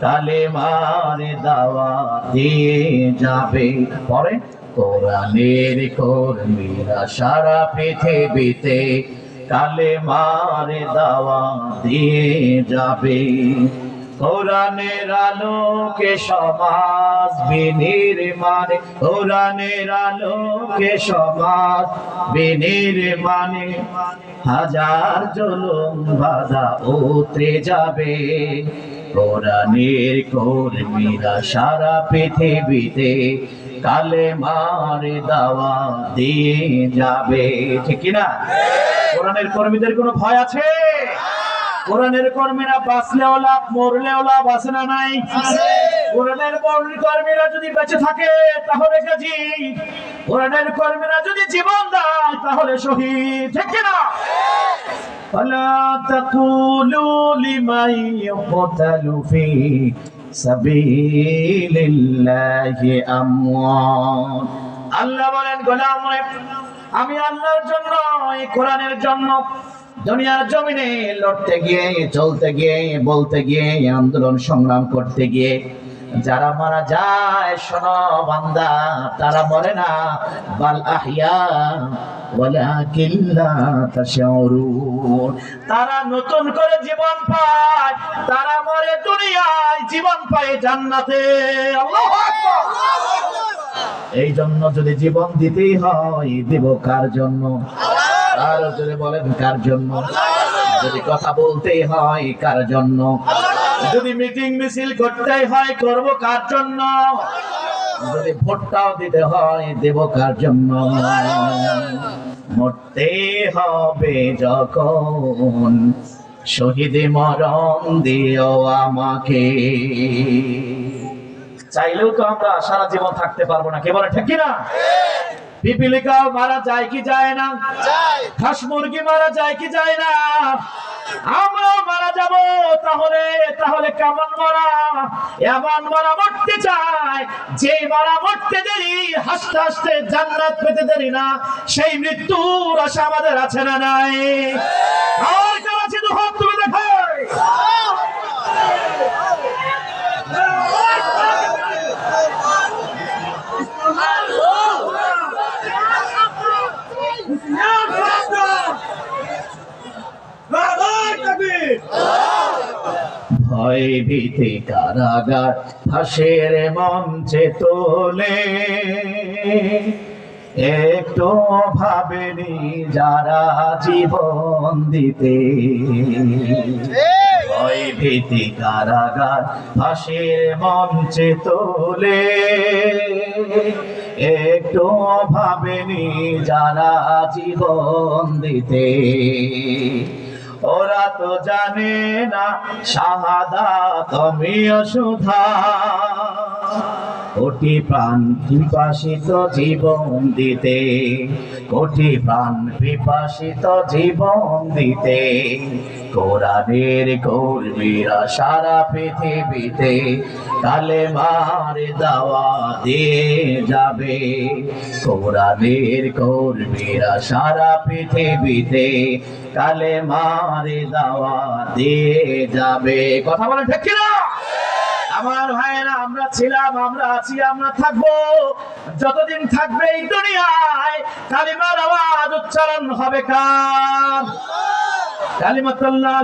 কালেমার দাওয়া দিয়ে যাবে। পরে কোরআনের কর্মীরা সারা পৃথিবীতে কালেমার দাওয়া দিয়ে যাবে। কোরআনের আলোকে সমাজ বিনির্মাণে, কোরআনের আলোকে সমাজ বিনির্মাণে হাজার জলম বাধা উতরে যাবে। কোরআনের কর্মীরা সারা পৃথিবীতে কালে মারে দাওয়া দিয়ে যাবে। ঠিক না কোরআনের কর্মীদের কোনো ভয় আছে? কোরআনের কর্মীরা বাঁচলেও লাভ, মরলেও লাভ আছে না নাই? কোরআনের কর্মীরা যদি বেঁচে থাকে, তাহলে কাজী কোরআনের কর্মীরা যদি জীবন দেয়, তাহলে শহীদ ঠিক না فلا تقولوا لمن يقتل في سبيل الله أموات আল্লাহ বলেন গোলাম রে, আমি আল্লাহর জন্য এই কোরআনের জন্য দুনিয়ার জমিনে লড়তে গিয়ে চলতে গিয়ে বলতে গিয়ে আন্দোলন সংগ্রাম করতে গিয়ে যারা মারা যায়, শোনো বান্দা, তারা মরে না, বাল আহিয়া তারা নতুন করে জীবন পায়, তারা মরে দুনিয়ায় জীবন পায় জান্নাতে। এই জন্য যদি জীবন দিতেই হয়, দিব কার জন্য? আর যদি বলেন, কার জন্য? যদি কথা বলতেই হয়, কার জন্য? যদি মিটিং মিছিল করতেই হয় করব কার জন্য? যদি ভোটটাও দিতে হয় দেব কার জন্য? মরতে হবে যখন। শহীদ মরণ দিও আমাকে। চাইলেও তো আমরা সারা জীবন থাকতে পারব না কে বলে ঠিক কি না পিপিলিকাও মারা যায় কি যায় না? হাঁস মুরগি মারা যায় কি যায় না? আমরাও মারা যাব তাহলে তাহলে কেমন মরা? এমন মরা মরতে চায়। যে মরা মরতে দেরি, হাসতে হাসতে জান্নাত পেতে দেরি না। সেই মৃত্যুর আশা আমাদের আছে না নাই? আর কেউ আছে তো তুমি দেখায়? ভয় ভীতি কারাগার ফাঁসের মঞ্চে তোলে। একটু ভাবেনি যারা জীবন দিতে। ভয় ভীতি কারাগার ফাঁসের মঞ্চে তোলে। একটু ভাবেনি যারা জীবন দিতে। ওরা তো জানে না শাহাদা তুমিও অসুধা কোটি প্রাণ পিপাসিত জীবন দিতে, কোটি প্রাণ পিপাসিত জীবন দিতে, কোরআনের কর্মীরা সারা পৃথিবীতে কালে মার দাওয়া দিয়ে যাবে, কোরআনের কর্মীরা সারা পৃথিবীতে কালে মার দাওয়া দিয়ে যাবে। কথা বলেন ঠিক কিনা? আমার ভাইয়েরা, আমরা ছিলাম, আমরা আছি, আমরা থাকব। যতদিন থাকবে এই দুনিয়ায়, কালিমার আওয়াজ উচ্চারণ হবে কার? কালিমাতুল্লাহ